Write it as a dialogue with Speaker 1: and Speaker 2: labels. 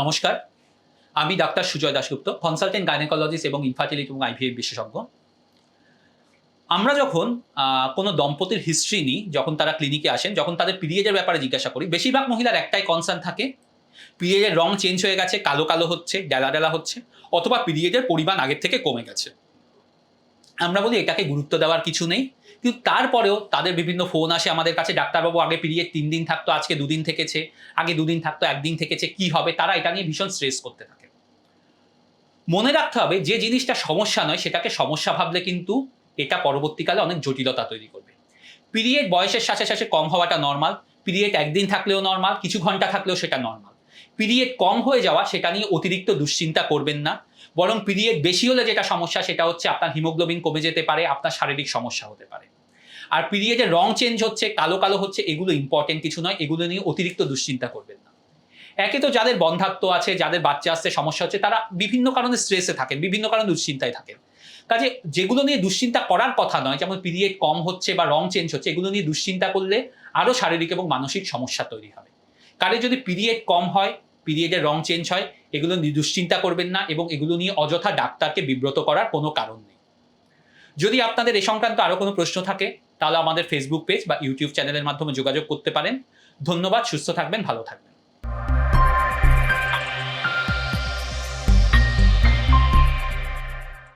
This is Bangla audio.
Speaker 1: নমস্কার। আমি doctor Sujoy Dasgupta consultant gynaecologist এবং ইনফার্টিলিটি এবং আইভিএফ বিশেষজ্ঞ। আমরা যখন কোনো দম্পতির হিস্ট্রি নিই, যখন তারা ক্লিনিকে আসেন, যখন তাদের পিরিয়ডের ব্যাপারে জিজ্ঞাসা করি, বেশিরভাগ মহিলার একটাই কনসার্ন থাকে পিরিয়ডের রং চেঞ্জ হয়ে গেছে, কালো কালো হচ্ছে, ডেলা ডেলা হচ্ছে, অথবা পিরিয়ডের পরিমাণ আগের থেকে কমে গেছে। আমরা বলি এটাকে গুরুত্ব দেওয়ার কিছু নেই। কিন্তু তারপরেও তাদের বিভিন্ন ফোন আসে। আমাদের কাছে ডাক্তারবাবু আগে পিরিয়ড তিন দিন থাকতো, আজকে দুদিন থেকেছে, আগে দুদিন থাকতো, একদিন থেকেছে, কি হবে? তারা এটা নিয়ে ভীষণ স্ট্রেস করতে থাকে। মনে রাখতে হবে, যে জিনিসটা সমস্যা নয়, সেটাকে সমস্যা ভাবলে কিন্তু এটা পরবর্তীকালে অনেক জটিলতা তৈরি করবে। পিরিয়ড বয়সের সাথে সাথে কম হওয়াটা নর্মাল পিরিয়ড একদিন থাকলেও নর্মাল কিছু ঘণ্টা থাকলেও সেটা নর্মাল পিরিয়ড কম হয়ে যাওয়া, সেটা নিয়ে অতিরিক্ত দুশ্চিন্তা করবেন না। বরং পিরিয়ড বেশি হলে যেটা সমস্যা, সেটা হচ্ছে আপনার হিমোগ্লোবিন কমে যেতে পারে, আপনার শারীরিক সমস্যা হতে পারে। আর পিরিয়ডের রং চেঞ্জ হচ্ছে, কালো কালো হচ্ছে, এগুলো ইম্পর্টেন্ট কিছু নয়, এগুলো নিয়ে অতিরিক্ত দুশ্চিন্তা করবেন না। একে তো যাদের বন্ধাত্ম আছে, যাদের বাচ্চা আসতে সমস্যা হচ্ছে, তারা বিভিন্ন কারণে স্ট্রেসে থাকেন, বিভিন্ন কারণে দুশ্চিন্তায় থাকেন। কাজে যেগুলো নিয়ে দুশ্চিন্তা করার কথা নয়, যেমন পিরিয়ড কম হচ্ছে বা রং চেঞ্জ হচ্ছে, এগুলো নিয়ে দুশ্চিন্তা করলে আরও শারীরিক এবং মানসিক সমস্যা তৈরি হবে। কারে যদি পিরিয়ড কম হয় পিরিয়ডের রং চেঞ্জ হয়, এগুলো দুশ্চিন্তা করবেন না এবং এগুলো নিয়ে অযথা ডাক্তারকে বিব্রত করার কোনো কারণ নেই। যদি আপনাদের এ সংক্রান্ত আরও কোনো প্রশ্ন থাকে, তাহলে আমাদের ফেসবুক পেজ বা ইউটিউব চ্যানেলের মাধ্যমে যোগাযোগ করতে পারেন। ধন্যবাদ, সুস্থ থাকবেন, ভালো থাকবেন।